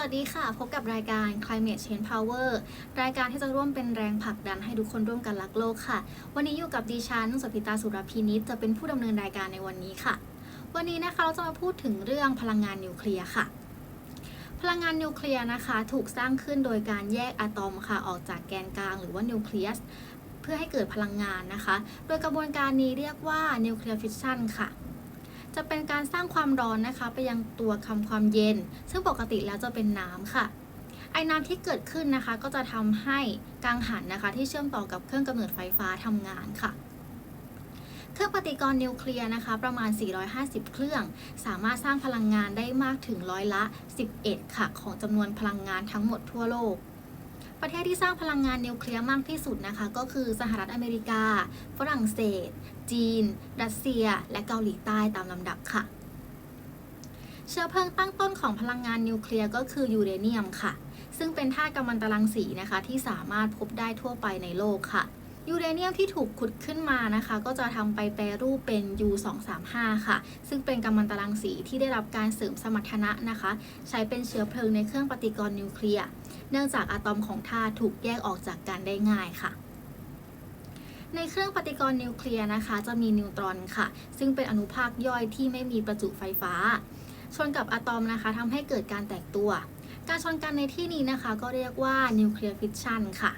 วัสดีค่ะ พบกับรายการ Climate Change Power รายการที่จะร่วมเป็นแรงผลักดันให้ทุกคนร่วมกันรักโลกค่ะ วันนี้อยู่กับดิฉันสุพิตาสุรพินิจจะเป็นผู้ดำเนินรายการในวันนี้ค่ะ วันนี้นะคะเราจะมาพูดถึงเรื่องพลังงานนิวเคลียร์ค่ะ พลังงานนิวเคลียร์นะคะ ถูกสร้างขึ้นโดยการแยกอะตอมค่ะออกจากแกนกลางหรือว่านิวเคลียสเพื่อให้เกิดพลังงานนะคะ โดยกระบวนการนี้เรียกว่านิวเคลียร์ฟิชชันค่ะ จะเป็นการสร้างความร้อนนะคะ ไปยังตัวคำความเย็น ซึ่งปกติแล้วจะเป็นน้ำค่ะ ไอ้น้ำที่เกิดขึ้นนะคะ ก็จะทำให้กังหันนะคะ ที่เชื่อมต่อกับเครื่องกำเนิดไฟฟ้าทำงานค่ะเครื่องปฏิกรณ์นิวเคลียร์นะคะ ประมาณ 450 เครื่อง สามารถสร้างพลังงานได้มากถึงร้อยละ 11 ค่ะ ของจำนวนพลังงานทั้งหมดทั่วโลก ประเทศที่สร้างพลังงานนิวเคลียร์มากที่สุดนะคะ ก็คือสหรัฐอเมริกา ฝรั่งเศส จีน รัสเซีย และเกาหลีใต้ตามลำดับค่ะ เชื้อเพลิงตั้งต้นของพลังงานนิวเคลียร์ก็คือยูเรเนียมค่ะ ซึ่งเป็นธาตุกัมมันตรังสีนะคะที่สามารถพบได้ทั่วไปในโลกค่ะยูเรเนียมที่ถูกขุดขึ้นมานะคะ ก็จะทำไปแปรรูปเป็น U235 ค่ะ ซึ่งเป็นกัมมันตรังสีที่ได้รับการเสริมสมรรถนะนะคะ ใช้เป็นเชื้อเพลิงในเครื่องปฏิกรณ์นิวเคลียร์ เนื่องจากอะตอมของธาตุถูกแยกออกจากกันได้ง่ายค่ะ ในเครื่องปฏิกรณ์นิวเคลียร์นะคะ จะมีนิวตรอนค่ะ ซึ่งเป็นอนุภาคย่อยที่ไม่มีประจุไฟฟ้า ชนกับอะตอมนะคะทำให้เกิดการแตกตัว การชนกันในที่นี้นะคะ ก็เรียกว่านิวเคลียร์ฟิชชันค่ะ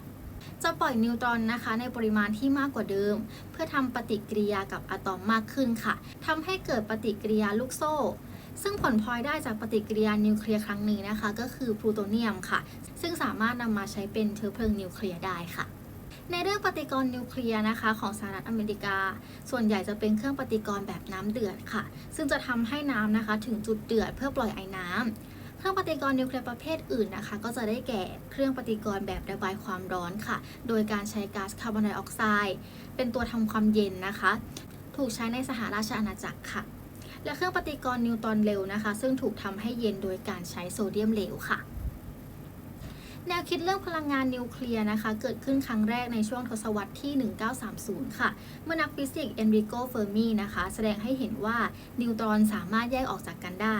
จะปล่อยนิวตรอนนะคะ ในปริมาณที่มากกว่าเดิม เพื่อทำปฏิกิริยากับอะตอมมากขึ้นค่ะทำให้เกิดปฏิกิริยาลูกโซ่ซึ่งผลพลอยได้จากปฏิกิริยานิวเคลียร์ครั้งนี้นะคะ ก็คือพลูโตเนียมค่ะ ซึ่งสามารถนำมาใช้เป็นเชื้อเพลิงนิวเคลียร์ได้ค่ะ ในเรื่องปฏิกรณ์นิวเคลียร์นะคะของสหรัฐอเมริกา ส่วนใหญ่จะเป็นเครื่องปฏิกรณ์แบบน้ำเดือดค่ะ ซึ่งจะทำให้น้ำนะคะถึงจุดเดือดเพื่อปล่อยไอ้น้ำเครื่องปฏิกรณ์นิวเคลียร์ประเภทอื่นนะคะ ก็จะได้แก่เครื่องปฏิกรณ์แบบระบายความร้อนค่ะ โดยการใช้ก๊าซคาร์บอนไดออกไซด์เป็นตัวทำความเย็นนะคะ ถูกใช้ในสหราชอาณาจักรค่ะ และเครื่องปฏิกรณ์นิวตอนเร็วนะคะ ซึ่งถูกทำให้เย็นโดยการใช้โซเดียมเหลวค่ะ แนวคิดเรื่องพลังงานนิวเคลียร์นะคะ เกิดขึ้นครั้งแรกในช่วงทศวรรษที่ 1930 ค่ะ เมื่อนักฟิสิกส์เอนริโกเฟอร์มีนะคะ แสดงให้เห็นว่านิวตรอนสามารถแยกออกจากกันได้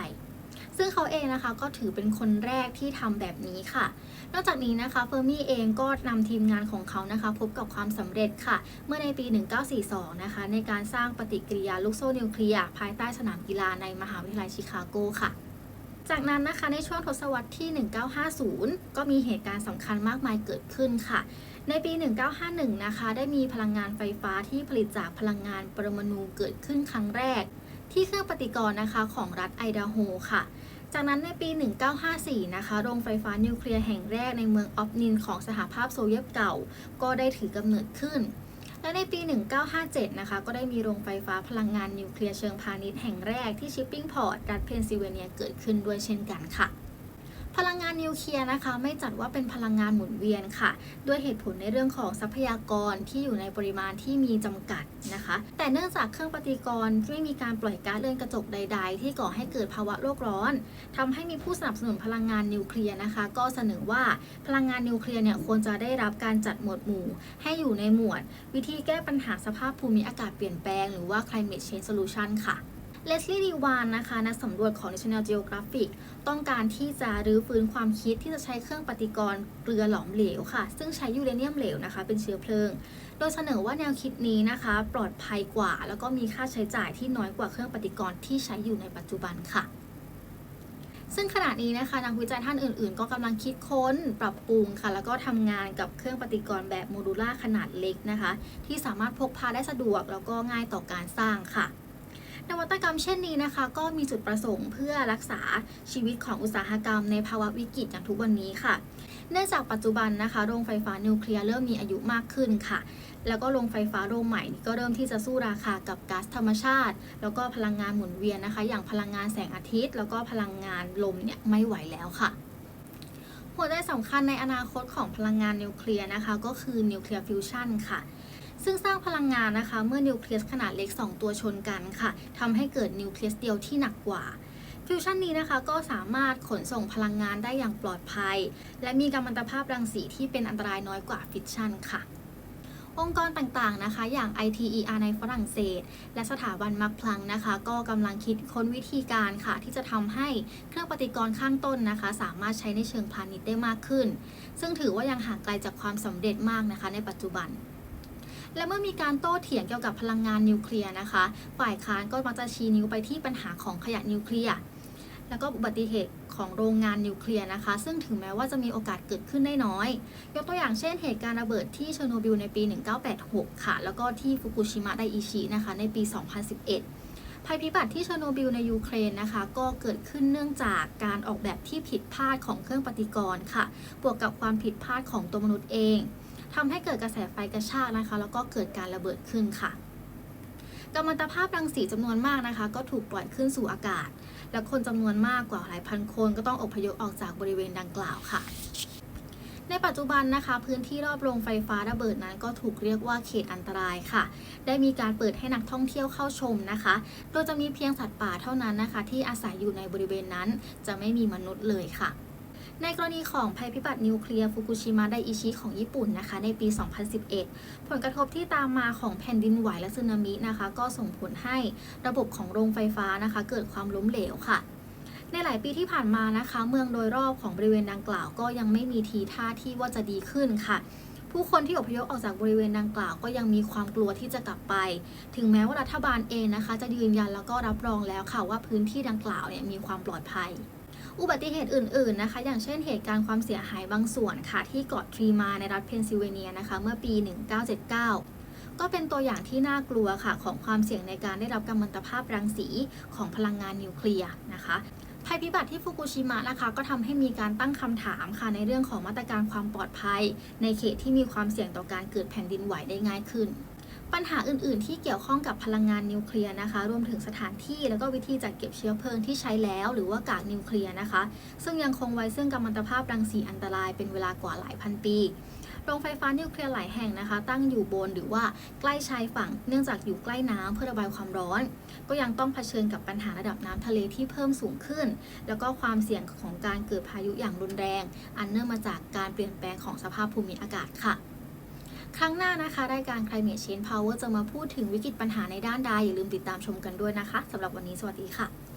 ซึ่งเขาเองนะคะก็ถือเป็นคนแรกที่ทำแบบนี้ค่ะ นอกจากนี้นะคะเฟอร์มีเองก็นำทีมงานของเขานะคะ พบกับความสำเร็จค่ะ เมื่อในปี 1942 นะคะ ในการสร้างปฏิกิริยาลูกโซ่นิวเคลียร์ภายใต้สนามกีฬาในมหาวิทยาลัยชิคาโกค่ะ จากนั้นนะคะในช่วงทศวรรษที่ 1950 ก็มีเหตุการณ์สำคัญมากมายเกิดขึ้นค่ะ ในปี 1951 นะคะ ได้มีพลังงานไฟฟ้าที่ผลิตจากพลังงานปรมาณูเกิดขึ้นครั้งแรก ที่เครื่องปฏิกรณ์นะคะของรัฐไอดาโฮค่ะ จากนั้นในปี 1954 นะคะ โรงไฟฟ้านิวเคลียร์แห่งแรกในเมืองออฟนินของสหภาพโซเวียตเก่า ก็ได้ถือกำเนิดขึ้น และในปี 1957 นะคะ ก็ได้มีโรงไฟฟ้าพลังงานนิวเคลียร์เชิงพาณิชย์แห่งแรกที่ชิปปิ้งพอร์ตรัฐเพนซิลเวเนียเกิดขึ้นด้วยเช่นกันค่ะ พลังงานนิวเคลียร์นะคะไม่จัดว่าเป็นพลังงานหมุนเวียนค่ะ ด้วยเหตุผลในเรื่องของทรัพยากรที่อยู่ในปริมาณที่มีจำกัดนะคะ แต่เนื่องจากเครื่องปฏิกรณ์ไม่มีการปล่อยก๊าซเรือนกระจกใด ๆ ที่ก่อให้เกิดภาวะโลกร้อนทำให้มีผู้สนับสนุนพลังงานนิวเคลียร์นะคะ ก็เสนอว่าพลังงานนิวเคลียร์เนี่ยควรจะได้รับการจัดหมวดหมู่ ให้อยู่ในหมวด วิธีแก้ปัญหาสภาพภูมิอากาศเปลี่ยนแปลง หรือว่า climate change solution ค่ะ เลสลี่ดีวานนะคะนักสำรวจของ National Geographic ต้องการที่จะรื้อฟื้นความคิดที่จะใช้เครื่องปฏิกรณ์เกลือหลอมเหลวค่ะ ซึ่งใช้ยูเรเนียมเหลวนะคะ เป็นเชื้อเพลิง โดยเสนอว่าแนวคิดนี้นะคะ ปลอดภัยกว่า แล้วก็มีค่าใช้จ่ายที่น้อยกว่าเครื่องปฏิกรณ์ที่ใช้อยู่ในปัจจุบันค่ะซึ่งขณะนี้นะคะนักวิจัยท่านอื่นๆ ก็กำลังคิดค้นปรับปรุงค่ะ แล้วก็ทำงานกับเครื่องปฏิกรณ์แบบโมดูล่าขนาดเล็กนะคะ ที่สามารถพกพาได้สะดวกแล้วก็ง่ายต่อการสร้างค่ะ นวัตกรรมเช่นนี้นะคะ ก็มีจุดประสงค์เพื่อรักษาชีวิตของอุตสาหกรรมในภาวะวิกฤตอย่างทุกวันนี้ค่ะ เนื่องจากปัจจุบันนะคะโรงไฟฟ้านิวเคลียร์เริ่มมีอายุมากขึ้นค่ะ แล้วก็โรงไฟฟ้าโรงใหม่ก็เริ่มที่จะสู้ราคากับก๊าซธรรมชาติ แล้วก็พลังงานหมุนเวียนนะคะ อย่างพลังงานแสงอาทิตย์ แล้วก็พลังงานลมเนี่ยไม่ไหวแล้วค่ะหัวใจสำคัญในอนาคตของพลังงานนิวเคลียร์นะคะ ก็คือนิวเคลียร์ฟิวชันค่ะ ซึ่งสร้างพลังงานนะคะเมื่อนิวเคลียสขนาดเล็ก 2 ตัวชนกันค่ะทำให้เกิดนิวเคลียสเดียวที่หนักกว่าฟิวชันนี้นะคะก็สามารถขนส่งพลังงานได้อย่างปลอดภัย และมีกัมมันตภาพรังสีที่เป็นอันตรายน้อยกว่าฟิชชันค่ะ องค์กรต่างๆนะคะ อย่าง ITER ในฝรั่งเศส และสถาบันมักพลังนะคะ ก็กำลังคิดค้นวิธีการค่ะ ที่จะทำให้เครื่องปฏิกรณ์ข้างต้นนะคะ สามารถใช้ในเชิงพาณิชย์ได้มากขึ้น ซึ่งถือว่ายังห่างไกลจากความสำเร็จมากนะคะ ในปัจจุบัน และเมื่อมีการโต้เถียงเกี่ยวกับพลังงานนิวเคลียร์นะคะ ฝ่ายค้านก็มักจะชี้นิ้วไปที่ปัญหาของขยะนิวเคลียร์แล้วก็อุบัติเหตุของโรงงานนิวเคลียร์นะคะ ซึ่งถึงแม้ว่าจะมีโอกาสเกิดขึ้นได้น้อย ยกตัวอย่างเช่นเหตุการณ์ระเบิดที่เชอร์โนบิลในปี 1986 ค่ะ แล้วก็ที่ฟุกุชิมะไดอิชินะคะ ในปี 2011 ภัยพิบัติที่เชอร์โนบิลในยูเครนนะคะ ก็เกิดขึ้นเนื่องจากการออกแบบที่ผิดพลาดของเครื่องปฏิกรณ์ค่ะ บวกกับความผิดพลาดของตัวมนุษย์เอง ทำให้เกิดกระแสไฟกระชากนะคะ แล้วก็เกิดการระเบิดขึ้นค่ะกัมมันตภาพรังสีจำนวนมากนะคะ ก็ถูกปล่อยขึ้นสู่อากาศ และคนจำนวนมากกว่าหลายพันคนก็ต้องอพยพออกจากบริเวณดังกล่าวค่ะ ในปัจจุบันนะคะ พื้นที่รอบโรงไฟฟ้าระเบิดนั้นก็ถูกเรียกว่าเขตอันตรายค่ะ ได้มีการเปิดให้นักท่องเที่ยวเข้าชมนะคะ โดยจะมีเพียงสัตว์ป่าเท่านั้นนะคะ ที่อาศัยอยู่ในบริเวณนั้น จะไม่มีมนุษย์เลยค่ะ ในกรณีของภัยพิบัตินิวเคลียร์ฟุกุชิมะไดอิชิของญี่ปุ่นนะคะ ในปี 2011 ผลกระทบที่ตามมาของแผ่นดินไหวและสึนามินะคะ ก็ส่งผลให้ระบบของโรงไฟฟ้านะคะ เกิดความล้มเหลวค่ะในหลายปีที่ผ่านมานะคะ เมืองโดยรอบของบริเวณดังกล่าวก็ยังไม่มีทีท่าที่ว่าจะดีขึ้นค่ะ ผู้คนที่อพยพออกจากบริเวณดังกล่าว ก็ยังมีความกลัวที่จะกลับไป ถึงแม้ว่ารัฐบาลเองนะคะ จะยืนยันแล้วก็รับรองแล้วค่ะว่าพื้นที่ดังกล่าวเนี่ยมีความปลอดภัย อุบัติเหตุอื่นๆนะคะ อย่างเช่นเหตุการณ์ความเสียหายบางส่วนค่ะ ที่เกาะทรีมาในรัฐเพนซิลเวเนียนะคะ เมื่อปี 1979 ก็เป็นตัวอย่างที่น่ากลัวค่ะ ของความเสี่ยงในการได้รับกัมมันตภาพรังสีของพลังงานนิวเคลียร์นะคะภัยพิบัติที่ฟุกุชิมะนะคะ ก็ทำให้มีการตั้งคำถามค่ะในเรื่องของมาตรการความปลอดภัย ในเขตที่มีความเสี่ยงต่อการเกิดแผ่นดินไหวได้ง่ายขึ้น ปัญหาอื่น ๆ ที่เกี่ยวข้องกับพลังงานนิวเคลียร์นะคะ รวมถึงสถานที่แล้วก็วิธีจัดเก็บเชื้อเพลิงที่ใช้แล้ว หรือว่ากากนิวเคลียร์นะคะ ซึ่งยังคงไว้ซึ่งกัมมันตภาพรังสีอันตรายเป็นเวลากว่าหลายพันปีโรงไฟฟ้านิวเคลียร์หลายแห่งนะคะ ตั้งอยู่บนหรือว่าใกล้ชายฝั่ง เนื่องจากอยู่ใกล้น้ำเพื่อระบายความร้อน ก็ยังต้องเผชิญกับปัญหาระดับน้ำทะเลที่เพิ่มสูงขึ้น แล้วก็ความเสี่ยงของการเกิดพายุอย่างรุนแรง อันเนื่องมาจากการเปลี่ยนแปลงของสภาพภูมิอากาศค่ะ ครั้งหน้านะคะ รายการ Climate Change Power จะมาพูดถึงวิกฤตปัญหาในด้านใดอย่าลืมติดตามชมกันด้วยนะคะสำหรับวันนี้สวัสดีค่ะ